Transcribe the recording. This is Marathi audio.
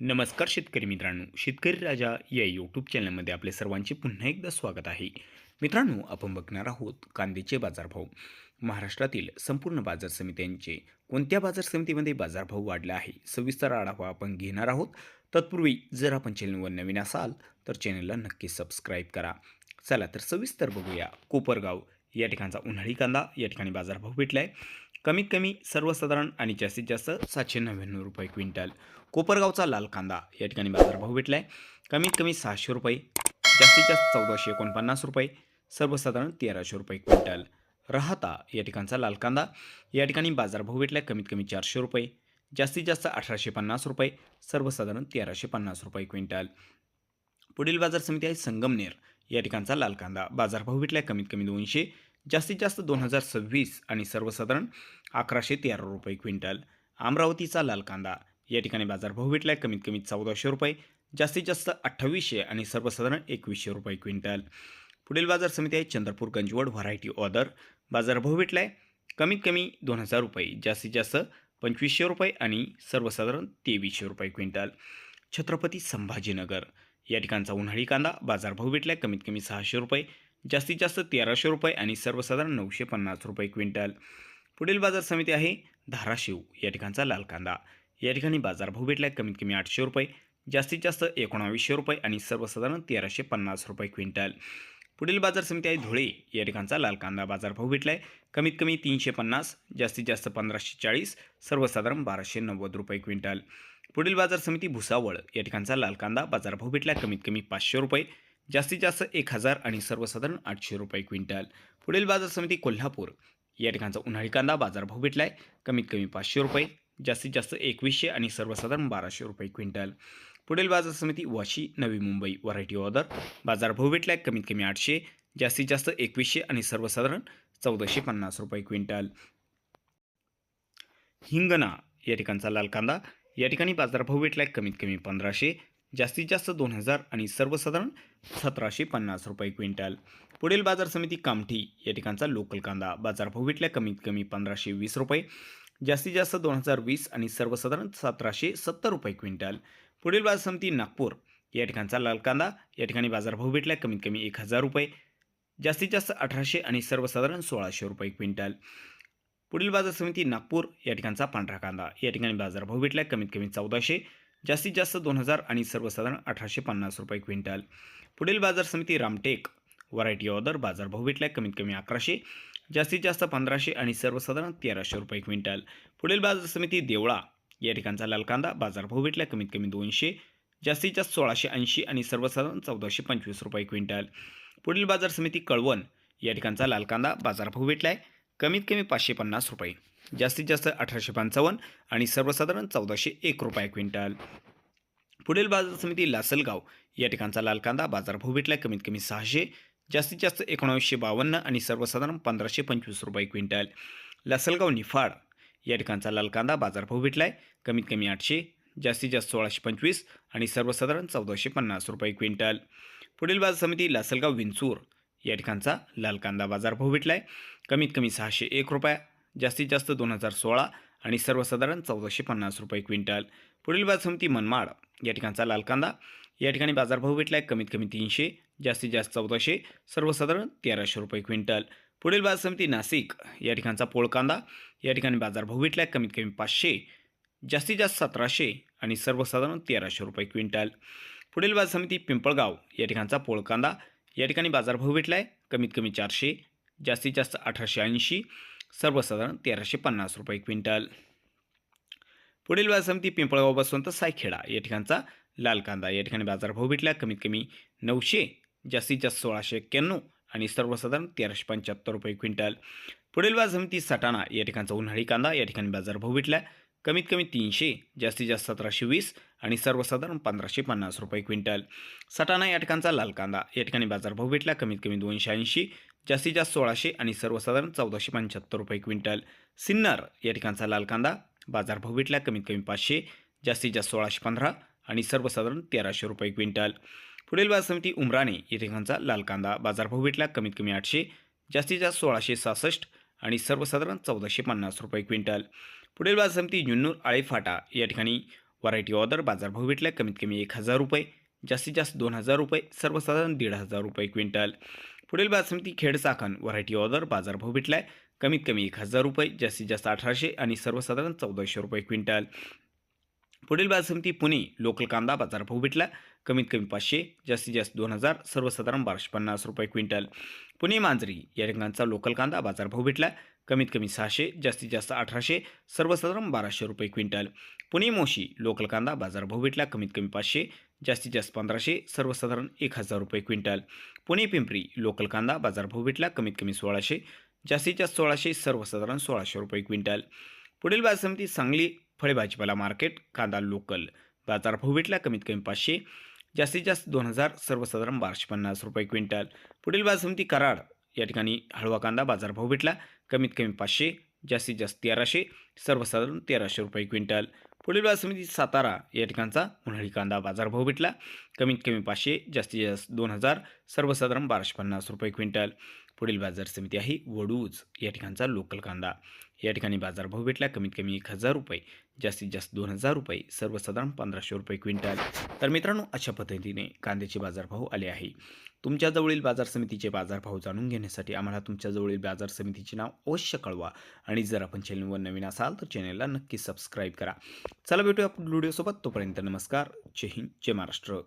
नमस्कार शेतकरी मित्रांनो शेतकरी राजा या यूट्यूब चॅनलमध्ये आपले सर्वांचे पुन्हा एकदा स्वागत आहे. मित्रांनो आपण बघणार आहोत कांद्याचे बाजारभाव. महाराष्ट्रातील संपूर्ण बाजार समित्यांचे कोणत्या बाजार समितीमध्ये बाजारभाव वाढला आहे सविस्तर आढावा आपण घेणार आहोत. तत्पूर्वी जर आपण चॅनलवर नवीन असाल तर चॅनलला नक्की सबस्क्राईब करा. चला तर सविस्तर बघूया. कोपरगाव या ठिकाणचा उन्हाळी कांदा या ठिकाणी बाजारभाव भेटला आहे कमीत कमी सर्वसाधारण आणि जास्तीत जास्त सातशे नव्याण्णव रुपये क्विंटल. कोपरगावचा लाल कांदा या ठिकाणी बाजारभाव भेटला आहे कमीत कमी सहाशे रुपये जास्तीत जास्त चौदाशे एकोणपन्नास रुपये सर्वसाधारण तेराशे रुपये क्विंटल. राहता या ठिकाणचा लाल कांदा. या ठिकाणी बाजारभाव भेटला आहे कमीत कमी चारशे रुपये जास्तीत जास्त अठराशे पन्नास रुपये सर्वसाधारण तेराशे पन्नास रुपये क्विंटल. पुढील बाजार समिती आहे संगमनेर. या ठिकाणचा लाल कांदा बाजारभाव भेटला आहे कमीत कमी दोनशे जास्तीत जास्त दोन हजार सव्वीस आणि सर्वसाधारण अकराशे तेरा रुपये क्विंटल. अमरावतीचा लाल कांदा या ठिकाणी बाजारभाव भेटला आहे कमीत कमी चौदाशे रुपये. जास्तीत जास्त अठ्ठावीसशे आणि सर्वसाधारण एकवीसशे रुपये क्विंटल. पुढील बाजार समिती आहे चंद्रपूर गंजवड व्हरायटी ऑर्डर बाजारभाव भेटला आहे कमीत कमी दोन हजार रुपये. जास्तीत जास्त पंचवीसशे रुपये आणि सर्वसाधारण तेवीसशे रुपये क्विंटल. छत्रपती संभाजीनगर या ठिकाणचा उन्हाळी कांदा बाजारभाव भेटला आहे कमीत कमी सहाशे रुपये. जास्तीत जास्त तेराशे रुपये आणि सर्वसाधारण नऊशे पन्नास रुपये क्विंटल. पुढील बाजार समिती आहे धाराशिव. या ठिकाणचा लाल कांदा. या ठिकाणी बाजारभाव भेटला आहे कमीत कमी आठशे रुपये. जास्तीत जास्त एकोणावीसशे रुपये आणि सर्वसाधारण तेराशे पन्नास रुपये क्विंटल. पुढील बाजार समिती आहे धुळे. या ठिकाणचा लाल कांदा बाजारभाव भेटला आहे कमीत कमी तीनशे पन्नास जास्तीत जास्त पंधराशे चाळीस सर्वसाधारण बाराशे नव्वद रुपये क्विंटल. पुढील बाजार समिती भुसावळ. या ठिकाणचा लाल कांदा बाजारभाव भेटला आहे कमीत कमी पाचशे रुपये. जास्तीत जास्त एक हजार आणि सर्वसाधारण आठशे रुपये क्विंटल. पुढील बाजार समिती कोल्हापूर. या ठिकाणचा उन्हाळी कांदा बाजारभाव भेटला आहे कमीत कमी पाचशे रुपये जास्तीत जास्त एकवीसशे आणि सर्वसाधारण बाराशे रुपये क्विंटल. पुढील बाजार समिती वाशी नवी मुंबई व्हरायटी ऑर्डर. बाजारभाव भेटला आहे कमीत कमी आठशे जास्तीत जास्त एकवीसशे आणि सर्वसाधारण चौदाशे पन्नास रुपये क्विंटल. हिंगणा या ठिकाणचा लाल कांदा. या ठिकाणी बाजारभाव भेटला आहे कमीत कमी पंधराशे जास्तीत जास्त दोन हजार आणि सर्वसाधारण सतराशे पन्नास रुपये क्विंटल. पुढील बाजार समिती कामठी या ठिकाणचा लोकल कांदा. बाजारभाव भेटला कमीत कमी पंधराशे वीस रुपये. जास्तीत जास्त दोन हजार वीस आणि सर्वसाधारण सतराशे सत्तर रुपये क्विंटल. पुढील बाजार समिती नागपूर या ठिकाणचा लाल कांदा. या ठिकाणी बाजारभाव भेटला कमीत कमी एक हजार रुपये. जास्तीत जास्त अठराशे आणि सर्वसाधारण सोळाशे रुपये क्विंटल. पुढील बाजार समिती नागपूर या ठिकाणचा पांढरा कांदा. या ठिकाणी बाजारभाव भेटला कमीत कमी चौदाशे. जास्तीत जास्त दोन हजार आणि सर्वसाधारण अठराशे पन्नास रुपये क्विंटल. पुढील बाजार समिती रामटेक. व्हरायटी ऑर्डर बाजारभाव भेटला कमीत कमी अकराशे जास्तीत जास्त पंधराशे आणि सर्वसाधारण तेराशे रुपये क्विंटल. पुढील बाजार समिती देवळा. या ठिकाणचा लाल कांदा बाजारभाव भेटला कमीत कमी दोनशे जास्तीत जास्त सोळाशे ऐंशी आणि सर्वसाधारण चौदाशे पंचवीस रुपये क्विंटल. पुढील बाजार समिती कळवण. या ठिकाणचा लाल कांदा बाजारभाव भेटला आहे कमीत कमी पाचशे पन्नास रुपये. जास्तीत जास्त अठराशे पंचावन्न आणि सर्वसाधारण चौदाशे एक रुपये क्विंटल. पुढील बाजार समिती लासलगाव या ठिकाणचा लाल कांदा बाजारभाव भेटला कमीत कमी सहाशे जास्तीत जास्त एकोणावीसशे बावन्न आणि सर्वसाधारण पंधराशे पंचवीस रुपये क्विंटल. लासलगाव निफाड या ठिकाणचा लाल कांदा बाजारभाव भेटला आहे कमीत कमी आठशे जास्तीत जास्त सोळाशे पंचवीस आणि सर्वसाधारण चौदाशे पन्नास रुपये क्विंटल. पुढील बाजार समिती लासलगाव विंचूर या ठिकाणचा लाल कांदा बाजारभाव भेटला आहे कमीत कमी सहाशे एक रुपया जास्तीत जास्त दोन हजार सोळा आणि सर्वसाधारण चौदाशे पन्नास रुपये क्विंटल. पुढील बाजार समिती मनमाड. या ठिकाणचा लाल कांदा. या ठिकाणी बाजारभाव भेटला आहे कमीत कमी तीनशे जास्तीत जास्त चौदाशे सर्वसाधारण तेराशे रुपये क्विंटल. पुढील बाजार समिती नाशिक. या ठिकाणचा पोळ कांदा. या ठिकाणी बाजारभाव भेटला आहे कमीत कमी पाचशे जास्तीत जास्त सतराशे आणि सर्वसाधारण तेराशे रुपये क्विंटल. पुढील बाजार समिती पिंपळगाव. या ठिकाणचा पोळ कांदा. या ठिकाणी बाजारभाव भेटला आहे कमीत कमी चारशे जास्तीत जास्त अठराशे ऐंशी सर्वसाधारण तेराशे पन्नास रुपये क्विंटल. पुढील बाजार समिती पिंपळगाव बसवंत सायखेडा. या ठिकाणचा लाल कांदा. या ठिकाणी बाजारभाव भेटला. कमीत कमी नऊशे जास्तीत जास्त सोळाशे एक्क्याण्णव आणि सर्वसाधारण तेराशे पंच्याहत्तर रुपये क्विंटल. पुढील बाजार समिती सटाणा. या ठिकाणचा उन्हाळी कांदा. या ठिकाणी बाजारभाव भेटला. कमीत कमी तीनशे जास्तीत जास्त सतराशे वीस आणि सर्वसाधारण पंधराशे पन्नास रुपये क्विंटल. सटाणा या ठिकाणचा लाल कांदा. या ठिकाणी बाजारभाव भेटला. कमीत कमी दोनशे ऐंशी जास्तीत जास्त सोळाशे आणि सर्वसाधारण चौदाशे पंच्याहत्तर रुपये क्विंटल. सिन्नर या ठिकाणचा लाल कांदा बाजारभाव भेटला कमीत कमी पाचशे जास्तीत जास्त सोळाशे पंधरा आणि सर्वसाधारण तेराशे रुपये क्विंटल. पुढील बाजार समिती उमराणे या ठिकाणचा लाल कांदा बाजारभाव भेटला कमीत कमी आठशे जास्तीत जास्त सोळाशे सहासष्ट आणि सर्वसाधारण चौदाशे पन्नास रुपये क्विंटल. पुढील बाजार समिती जुन्नूर आळेफाटा या ठिकाणी व्हरायटी ऑर्डर बाजारभाव भेटला कमीत कमी एक हजार रुपये जास्तीत जास्त दोन हजार रुपये सर्वसाधारण दीड हजार रुपये क्विंटल. पुढील बासमती खेड चाकण व्हरायटी ऑर्डर बाजारभाव भेटला आहे कमीत कमी एक हजार रुपये जास्तीत जास्त अठराशे आणि सर्वसाधारण चौदाशे रुपये क्विंटल. पुढील बासमती पुणे लोकल कांदा बाजारभाव भेटला. कमीत कमी पाचशे जास्तीत जास्त दोन हजार सर्वसाधारण बाराशे पन्नास रुपये क्विंटल. पुणे मांजरी या रंगांचा लोकल कांदा बाजारभाव भेटला. कमीत कमी सहाशे जास्तीत जास्त अठराशे सर्वसाधारण बाराशे रुपये क्विंटल. पुणे मोशी लोकल कांदा बाजारभाव भेटला कमीत कमी पाचशे जास्तीत जास्त पंधराशे सर्वसाधारण एक हजार रुपये क्विंटल. पुणे पिंपरी लोकल कांदा बाजारभाव भेटला कमीत कमी सोळाशे जास्तीत जास्त सोळाशे सर्वसाधारण सोळाशे रुपये क्विंटल. पुढील बाजारसमिती सांगली फळे भाजीपाला मार्केट कांदा लोकल बाजारभाव भेटला कमीत कमी पाचशे जास्तीत जास्त दोन हजार सर्वसाधारण बाराशे पन्नास रुपये क्विंटल. पुढील बाजारसमिती कराड या ठिकाणी हळवा कांदा बाजारभाव भेटला. कमीत कमी पाचशे जास्तीत जास्त तेराशे सर्वसाधारण तेराशे रुपये क्विंटल. पुढील बाजारसमिती सातारा या ठिकाणचा उन्हाळी कांदा बाजारभाव भेटला. कमीत कमी पाचशे जास्तीत जास्त दोन हजार सर्वसाधारण बाराशे पन्नास रुपये क्विंटल. पुढील बाजार समिती आहे. वडूज या ठिकाणचा लोकल कांदा. या ठिकाणी बाजारभाव भेटला. कमीत कमी एक हजार रुपये जास्तीत जास्त दोन हजार रुपये सर्वसाधारण पंधराशे रुपये क्विंटल. तर मित्रांनो अशा पद्धतीने कांद्याचे बाजारभाव आले आहे. तुमच्या जवळील बाजार समितीचे बाजारभाव जाणून घेण्यासाठी आम्हाला तुमच्या जवळील बाजार समितीचे नाव अवश्य कळवा. आणि जर आपण चॅनलवर नवीन असाल तर चॅनलला नक्की सबस्क्राईब करा. चला भेटूया आपण व्हिडिओसोबत तोपर्यंत नमस्कार. जय हिंद जय महाराष्ट्र.